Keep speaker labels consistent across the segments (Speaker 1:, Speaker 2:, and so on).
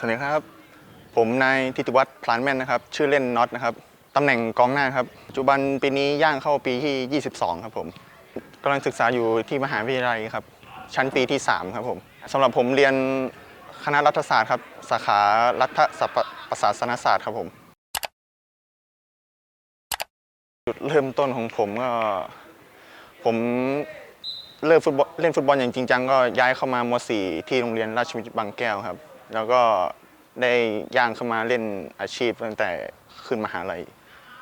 Speaker 1: สวัสดีครับ ผมนายทิติวัฒน์พลานแม่นนะครับ ชื่อเล่นน็อตนะครับตำแหน่งกองหน้าครับปัจจุบันปีนี้ย่างเข้าปีที่ 22 ครับผมกำลังศึกษาอยู่ที่มหาวิทยาลัยครับ ชั้นปีที่ 3 ครับผมสำหรับผมเรียนคณะรัฐศาสตร์ครับ สาขารัฐประศาสนศาสตร์ครับผม จุดเริ่มต้นของผมก็ ผมเริ่มฟุตบอลเล่นฟุตบอลอย่างจริงจังก็ย้ายเข้ามาม .4 ที่โรงเรียนราชวิทย์บางแก้วครับ แล้วก็ได้ย่างเข้ามาเล่นอาชีพตั้งแต่ขึ้นมหาลัย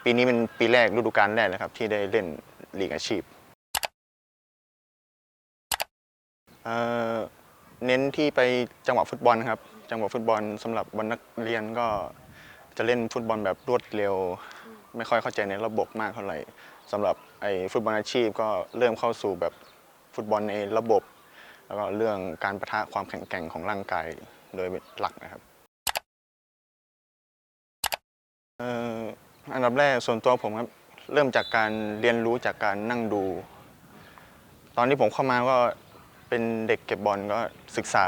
Speaker 1: ปีนี้เป็นปีแรกฤดูกาลแรกเลยครับ ที่ได้เล่นลีกอาชีพเอ่อเน้นที่ไปจังหวะฟุตบอลครับ จังหวะฟุตบอลสำหรับบอลนักเรียนก็จะเล่นฟุตบอลแบบรวดเร็ว ไม่ค่อยเข้าใจในระบบมากเท่าไหร่สำหรับไอ้ฟุตบอลอาชีพก็เริ่มเข้าสู่แบบฟุตบอลในระบบ แล้วก็เรื่องการประทะความแข็งแกร่งของร่างกาย โดยเป็นหลักนะครับอันดับแรกส่วนตัวผมครับเริ่มจากการเรียนรู้จากการนั่งดู ตอนที่ผมเข้ามาก็เป็นเด็กเก็บบอลก็ศึกษา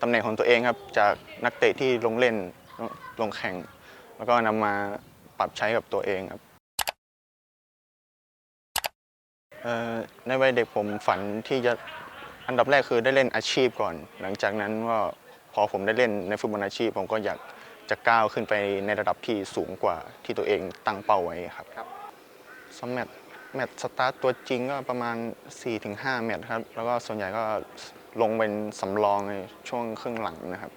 Speaker 1: ตำแหน่งของตัวเองครับ จากนักเตะที่ลงเล่นลงแข่ง แล้วก็นำมาปรับใช้กับตัวเองครับในวัยเด็กผมฝันที่จะอันดับแรกคือได้เล่นอาชีพก่อน หลังจากนั้นก็ พอผมได้เล่นในฟุตบอลอาชีพ ผมก็อยากจะก้าวขึ้นไปในระดับที่สูงกว่าที่ตัวเองตั้งเป้าไว้ครับ
Speaker 2: ครับ
Speaker 1: สำแมตช์แมตช์สตาร์ตตัวจริงก็ประมาณ 4-5 แมตช์ครับ แล้วก็ส่วนใหญ่ก็ลงเป็นสำรองในช่วงครึ่งหลังนะครับ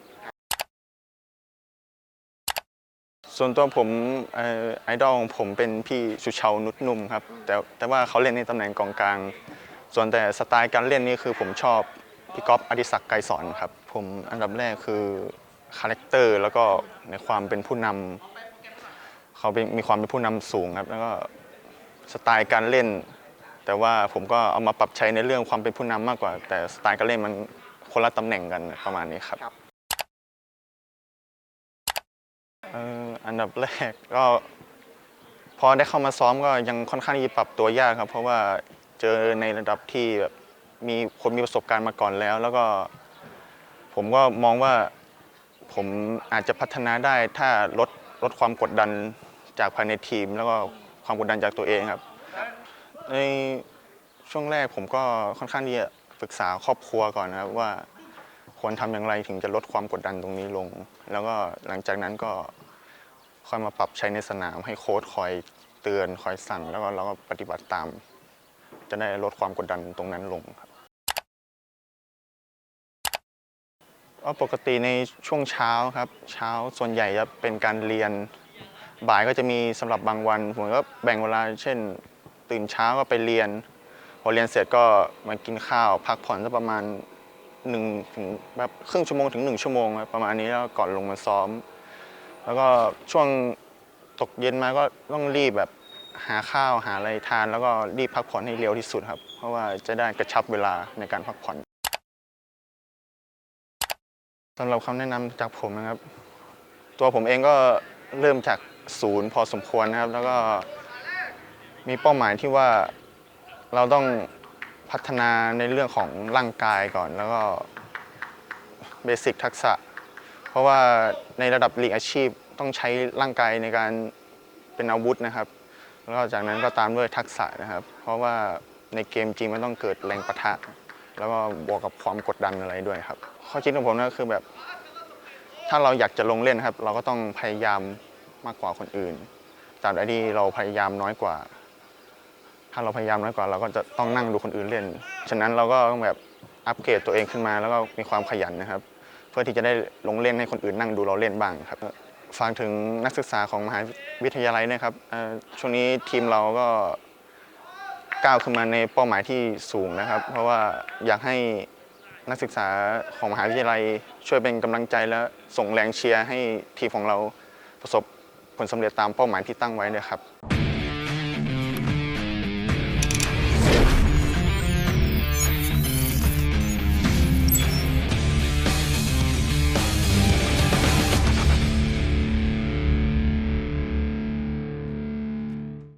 Speaker 1: ส่วนตัวผมเอ่อไอดอลของผมเป็นพี่สุชาวนุชนุ่มครับ แต่แต่ว่าเขาเล่นในตำแหน่งกองกลาง ส่วนแต่สไตล์การเล่นนี่คือผมชอบ พี่ก๊อฟอดิศักดิ์ไกรสอนครับ ผมอันดับแรกคือคาแรคเตอร์แล้วก็ในความเป็นผู้นำเขาเป็นมีความเป็นผู้นำสูงครับ แล้วก็สไตล์การเล่น แต่ว่าผมก็เอามาปรับใช้ในเรื่องความเป็นผู้นำมากกว่า แต่สไตล์การเล่นมันคนละตำแหน่งกันประมาณนี้ครับ
Speaker 2: ครับ
Speaker 1: เอ่ออันดับแรกก็พอได้เข้ามาซ้อมก็ยังค่อนข้างที่จะปรับตัวยากครับ เพราะว่าเจอในระดับที่แบบ มีคนมีประสบการณ์มาก่อนแล้ว แล้วก็ผมก็มองว่าผมอาจจะพัฒนาได้ถ้าลดลดความกดดันจากภายในทีม แล้วก็ความกดดันจากตัวเองครับ ในช่วงแรกผมก็ค่อนข้างที่จะปรึกษาครอบครัวก่อนนะครับว่าควรทำอย่างไรถึงจะลดความกดดันตรงนี้ลง แล้วก็หลังจากนั้นก็ค่อยมาปรับใช้ในสนามให้โค้ชคอยเตือนคอยสั่ง แล้วก็เราก็ปฏิบัติตาม จะได้ลดความกดดันตรงนั้นลงครับ ก็ปกติในช่วงเช้าครับ เช้าส่วนใหญ่จะเป็นการเรียน บ่ายก็จะมีสำหรับบางวันผมก็แบ่งเวลาเช่น ตื่นเช้าก็ไปเรียน พอเรียนเสร็จก็มากินข้าว พักผ่อนสักประมาณหนึ่งถึงแบบครึ่งชั่วโมงถึงหนึ่งชั่วโมงประมาณนี้แล้วก่อนลงมาซ้อม แล้วก็ช่วงตกเย็นมาก็ต้องรีบแบบหาข้าวหาอะไรทาน แล้วก็รีบพักผ่อนให้เร็วที่สุดครับ เพราะว่าจะได้กระชับเวลาในการพักผ่อน สำหรับคำแนะนำจากผมนะครับ ตัวผมเองก็เริ่มจากศูนย์พอสมควรนะครับ แล้วก็มีเป้าหมายที่ว่าเราต้องพัฒนาในเรื่องของร่างกายก่อน แล้วก็เบสิกทักษะ เพราะว่าในระดับลีกอาชีพต้องใช้ร่างกายในการเป็นอาวุธนะครับ แล้วจากนั้นก็ตามด้วยทักษะนะครับ เพราะว่าในเกมจริงมันต้องเกิดแรงประทะ แล้วก็บวกกับความกดดันอะไรด้วยครับ ข้อคิดของผมก็คือแบบ ถ้าเราอยากจะลงเล่นนะครับ เราก็ต้องพยายามมากกว่าคนอื่นตราบใดที่เราพยายามน้อยกว่า ถ้าเราพยายามน้อยกว่า เราก็จะต้องนั่งดูคนอื่นเล่น ฉะนั้นเราก็ต้องแบบอัปเกรดตัวเองขึ้นมา แล้วก็มีความขยันนะครับ เพื่อที่จะได้ลงเล่นให้คนอื่นนั่งดูเราเล่นบ้างครับฝากถึงนักศึกษาของมหาวิทยาลัยนะครับช่วงนี้ทีมเราก็ ก้าวขึ้นมาในเป้าหมายที่สูงนะครับ เพราะว่าอยากให้นักศึกษาของมหาวิทยาลัยช่วยเป็นกำลังใจและส่งแรงเชียร์ให้ทีมของเราประสบผลสำเร็จตามเป้าหมายที่ตั้งไว้ด้วยครับ